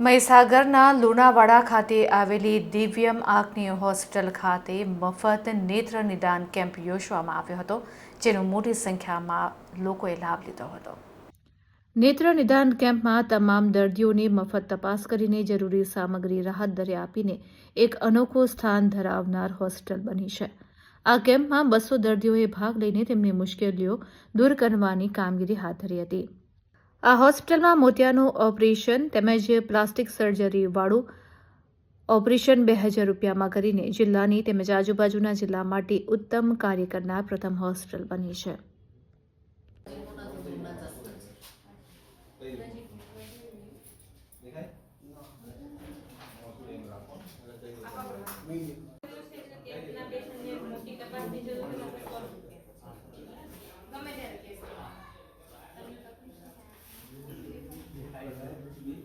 મહીસાગરના લુણાવાડા ખાતે આવેલી દિવ્યમ આંખની હોસ્પિટલ ખાતે મફત નેત્ર નિદાન કેમ્પ યોજવામાં આવ્યો હતો, જેનો મોટી સંખ્યામાં લોકોએ લાભ લીધો હતો. નેત્ર નિદાન કેમ્પમાં તમામ દર્દીઓને મફત તપાસ કરીને જરૂરી સામગ્રી રાહત દરે આપીને એક અનોખું સ્થાન ધરાવનાર હોસ્પિટલ બની છે. આ કેમ્પમાં બસો દર્દીઓએ ભાગ લઈને તેમની મુશ્કેલીઓ દૂર કરવાની કામગીરી હાથ ધરી હતી. આ હોસ્પિટલમાં મોતિયાનું ઓપરેશન તેમજ પ્લાસ્ટિક સર્જરી વાળું ઓપરેશન બે હજાર રૂપિયામાં કરીને જિલ્લાની તેમજ આજુબાજુના જિલ્લા માટે ઉત્તમ કાર્ય કરનાર પ્રથમ હોસ્પિટલ બની છે.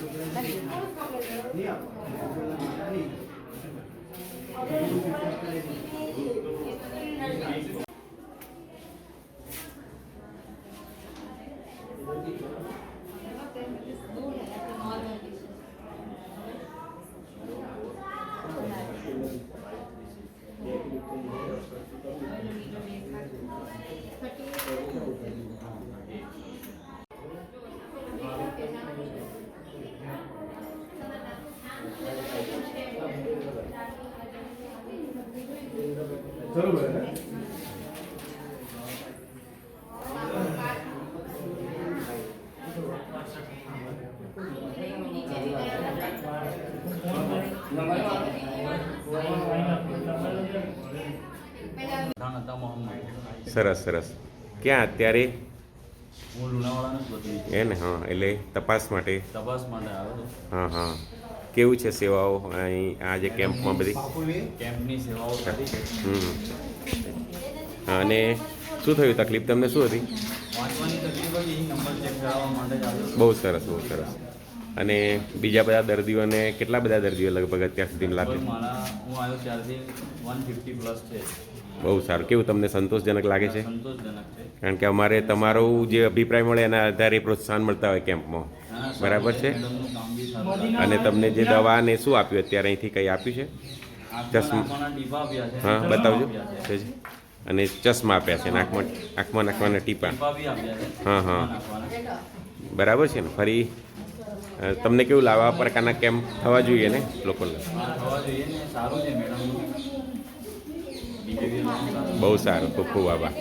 ખાન હતા સરસ સરસ. ક્યાં અત્યારે? હું લુણાવાડાનો જ બધી એને હા એટલે તપાસ માટે. તપાસ માટે આવ્યો હા હા. કેવું છે સેવાઓ? અહીં આ જે કેમ્પમાં બધી? કેમ્પની સેવાઓ અને શું થયું? તકલીફ તમને શું હતી? બહુ સરસ બહુ સરસ. અને બીજા બધા દર્દીઓને કેટલા બધા દર્દીઓ લગભગ અત્યાર સુધી છે. બહુ સારું. કેવું તમને સંતોષજનક લાગે છે. કારણ કે અમારે તમારો જે અભિપ્રાય મળે એના આધારે પ્રોત્સાહન મળતા હોય કેમ્પમાં. બરાબર છે. અને તમને જે દવા ને શું આપ્યું અત્યારે અહીંથી કંઈ આપ્યું છે? ચશ્મા. હા બતાવજો. અને ચશ્મા આપ્યા છે નાકમાં આંખમાં નાખવાના ટીપા. હા, હા. બરાબર છે ને? ફરી તમને કેવું લાવવા પ્રકારના કેમ્પ થવા જોઈએ ને લોકોને? બહુ સારું. ખૂબ ખૂબ આભાર.